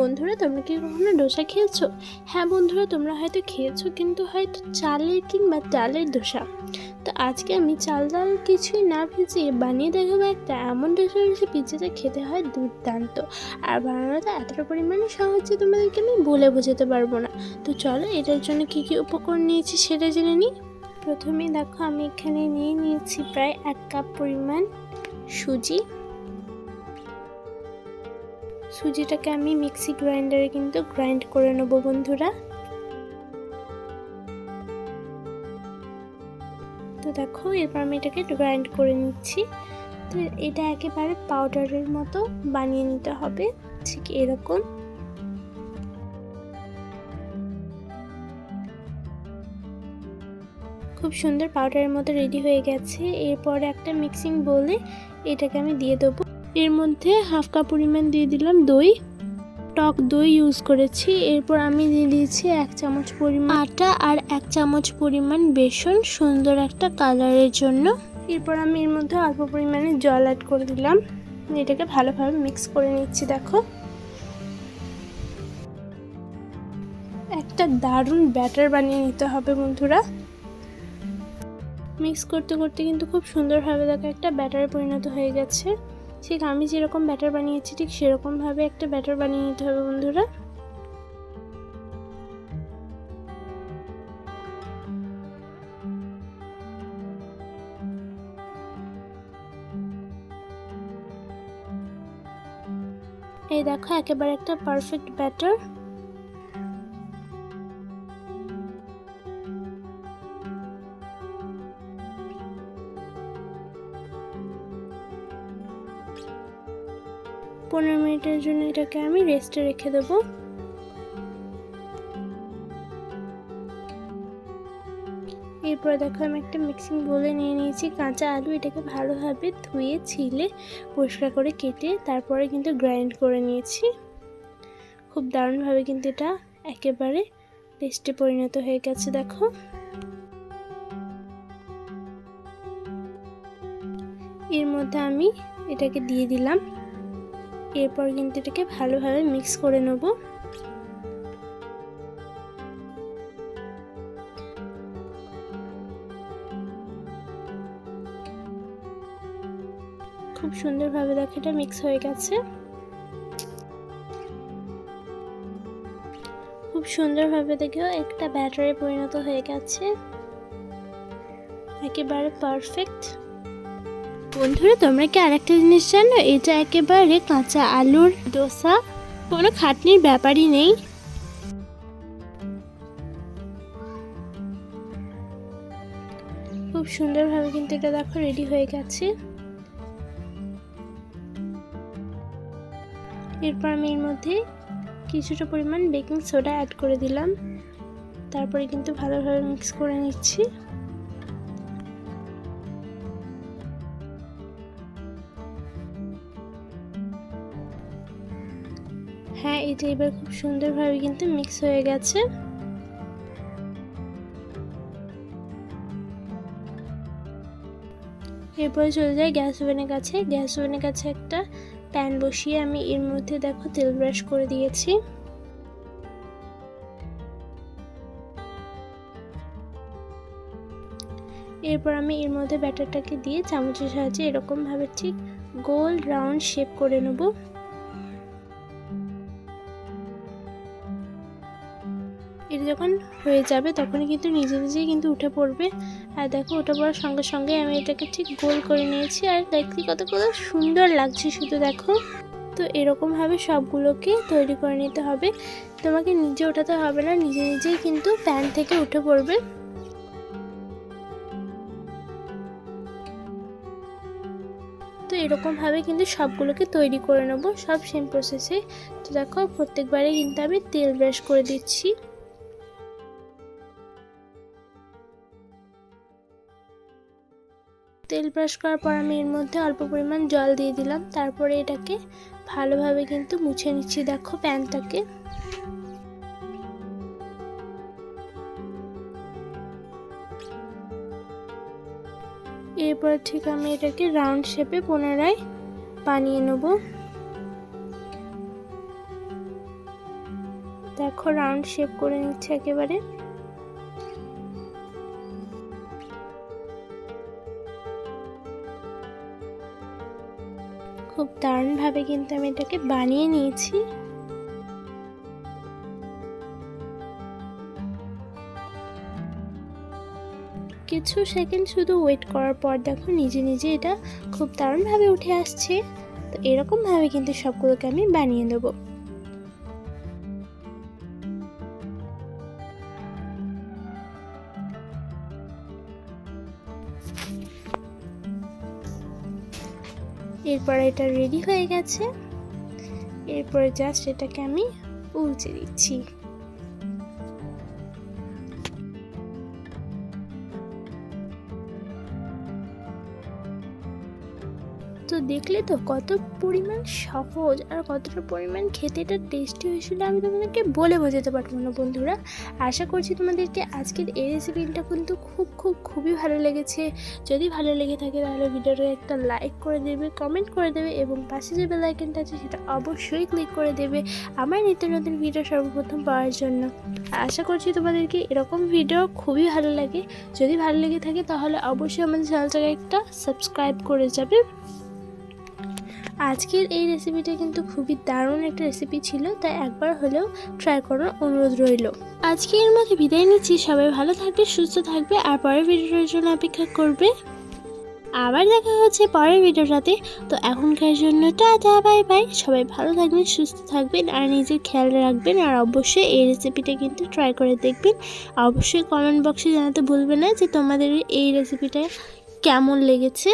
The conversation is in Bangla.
বন্ধুরা, তোমরা কি কখনো ডোসা খেয়েছো? হ্যাঁ বন্ধুরা, তোমরা হয়তো খেয়েছো, কিন্তু হয়তো চালের কিংবা ডালের ডোসা তো আজকে আমি চাল ডাল কিছুই না ভিজিয়ে বানিয়ে দেখাবো একটা এমন ডোসা রেসিপি যেটা খেতে হয় দুর্দান্ত। আর বানানোটা এতটা পরিমাণে সহজ তোমাদেরকে আমি বলে বোঝাতে পারব না। তো চলো, এটার জন্য কি কি উপকরণ নিয়েছি সেটা জেনে নিই। প্রথমে দেখো, আমি এখানে নিয়ে নিয়েছি প্রায় এক কাপ পরিমাণ সুজি সুজিটাকে আমি মিক্সি গ্রাইন্ডারে কিন্তু গ্রাইন্ড করে নেব, বন্ধুরা। তো দেখো এরপর আমি এটাকে গ্রাইন্ড করে নিচ্ছি। তো এটা একেবারে পাউডারের মতো বানিয়ে নিতে হবে, ঠিক এরকম। খুব সুন্দর পাউডারের মতো রেডি হয়ে গেছে। এরপর একটা মিক্সিং বলে এটাকে আমি দিয়ে দেবো। এর মধ্যে হাফ কাপ পরিমাণ দিয়ে দিলাম দই। টক দই ইউজ করেছি। এরপর আমি দিয়ে দিয়েছি এক চামচ পরিমাণ আটা আর এক চামচ পরিমাণ বেসন, সুন্দর একটা কালারের জন্য। এরপর আমি এর মধ্যে অল্প পরিমাণে জল অ্যাড করে দিলাম। এটাকে ভালোভাবে মিক্স করে নিচ্ছি, দেখো। একটা দারুণ ব্যাটার বানিয়ে নিতে হবে, বন্ধুরা। মিক্স করতে করতে কিন্তু খুব সুন্দরভাবে দেখো একটা ব্যাটারে পরিণত হয়ে গেছে। ঠিক আমি যেরকম ব্যাটার বানিয়েছি, ঠিক সেরকমভাবে একটা ব্যাটার বানিয়ে নিতে হবে বন্ধুরা। এই দেখো, একেবারে একটা পারফেক্ট ব্যাটার পনেরো মিনিটের জন্য এটাকে আমি রেস্টে রেখে দেবো। এরপর দেখো আমি একটা মিক্সিং বলে নিয়ে নিয়েছি, কাঁচা আলু এটাকে ভালোভাবে ধুয়ে, ছিলে, পরিষ্কার করে কেটে তারপরে কিন্তু গ্রাইন্ড করে নিয়েছি। খুব দারুণভাবে কিন্তু এটা একেবারে টেস্টে পরিণত হয়ে গেছে, দেখো। এর মধ্যে আমি এটাকে দিয়ে দিলাম। এরপর কিন্তু এটাকে ভালোভাবে মিক্স করে নেব। খুব সুন্দরভাবে দেখো এটা মিক্স হয়ে গেছে। খুব সুন্দরভাবে দেখেও একটা ব্যাটারে পরিণত হয়ে গেছে। একেবারে পারফেক্ট বন্ধুরা, তোমরা কি আরেকটা জিনিস জানো? এটা একেবারে কাঁচা আলুর ডোসা কোনো খাটনির ব্যাপারই নেই। খুব সুন্দরভাবে কিন্তু এটা দেখো রেডি হয়ে গেছে। এরপর আমি এর মধ্যে কিছুটা পরিমাণ বেকিং সোডা অ্যাড করে দিলাম। তারপরে কিন্তু ভালোভাবে মিক্স করে নিচ্ছি। হ্যাঁ এটা এবার খুব সুন্দরভাবে কিন্তু মিক্স হয়ে গেছে। এরপরে চলে যায় গ্যাস ওভেনের কাছে। গ্যাস ওভেনের কাছে একটা প্যান বসিয়ে আমি এর মধ্যে দেখো তেল ব্রাশ করে দিয়েছি। এরপর আমি এর মধ্যে ব্যাটারটাকে দিয়ে চামচের সাহায্যে এরকমভাবে ঠিক গোল রাউন্ড শেপ করে নেব। যখন হয়ে যাবে তখনই কিন্তু নিজে নিজেই কিন্তু উঠে পড়বে। আর দেখো উঠে পড়ার সঙ্গে সঙ্গে আমি এটাকে ঠিক গোল করে নিয়েছি আর দেখতে কত কত সুন্দর লাগছে শুধু দেখো। তো এরকমভাবে সবগুলোকে তৈরি করে নিতে হবে। তোমাকে নিজে ওঠাতে হবে না, নিজে নিজেই কিন্তু প্যান থেকে উঠে পড়বে। তো এরকমভাবে কিন্তু সবগুলোকে তৈরি করে নেব, সব সেম প্রসেসে তো দেখো প্রত্যেকবারে কিন্তু আমি তেল ব্রাশ করে দিচ্ছি। তেল ব্রাশ করার পর আমি এর মধ্যে অল্প পরিমাণ জল দিয়ে দিলাম। তারপরে এটাকে ভালোভাবে কিন্তু মুছে নিচ্ছি, দেখো প্যানটাকে। এরপর ঠিক আমি এটাকে রাউন্ড শেপে পুনরায় বানিয়ে নেব। দেখো, রাউন্ড শেপ করে নিচ্ছে একেবারে। খুব দারুণভাবে কিন্তু আমি এটাকে বানিয়ে নিয়েছি। কিছু সেকেন্ড শুধু ওয়েট করার পর দেখো নিজে নিজে এটা খুব দারুণভাবে উঠে আসছে। তো এরকমভাবে কিন্তু সবগুলোকে আমি বানিয়ে দেবো এরপর এটা রেডি হয়ে গেছে। এরপরে জাস্ট এটাকে আমি উলচে দিচ্ছি। তো দেখলে তো কত পরিমাণ সহজ আর কতটা পরিমাণ খেতে এটা টেস্টি হয়েছিল আমি তোমাদেরকে বলে বোঝাতে পারব না, বন্ধুরা। আশা করছি তোমাদেরকে আজকের এই রেসিপিটা কিন্তু খুব খুব, খুবই ভালো লেগেছে। যদি ভালো লেগে থাকে তাহলে ভিডিওটা একটা লাইক করে দেবে কমেন্ট করে দেবে এবং পাশে যে বেল আইকনটা আছে সেটা অবশ্যই ক্লিক করে দেবে আমার নিত্য নতুন ভিডিও সর্বপ্রথম পাওয়ার জন্য। আশা করছি তোমাদেরকে এরকম ভিডিও খুবই ভালো লাগে। যদি ভালো লেগে থাকে তাহলে অবশ্যই আমাদের চ্যানেলটাকে একটা সাবস্ক্রাইব করে যাবে। আজকের এই রেসিপিটা কিন্তু খুবই দারুণ একটা রেসিপি ছিল, তাই একবার হলেও ট্রাই করার অনুরোধ রইল। আজকে এর মধ্যে বিদায় নিচ্ছি, সবাই ভালো থাকবে, সুস্থ থাকবে, আর পরের ভিডিওর জন্য অপেক্ষা করবে। আবার দেখা হচ্ছে পরের ভিডিওটাতে তো এখনকার জন্য টাটা বাই বাই সবাই ভালো থাকবেন, সুস্থ থাকবেন, আর নিজের খেয়াল রাখবেন, আর অবশ্যই এই রেসিপিটা কিন্তু ট্রাই করে দেখবেন। অবশ্যই কমেন্ট বক্সে জানাতে ভুলবে না যে তোমাদের এই রেসিপিটা কেমন লেগেছে।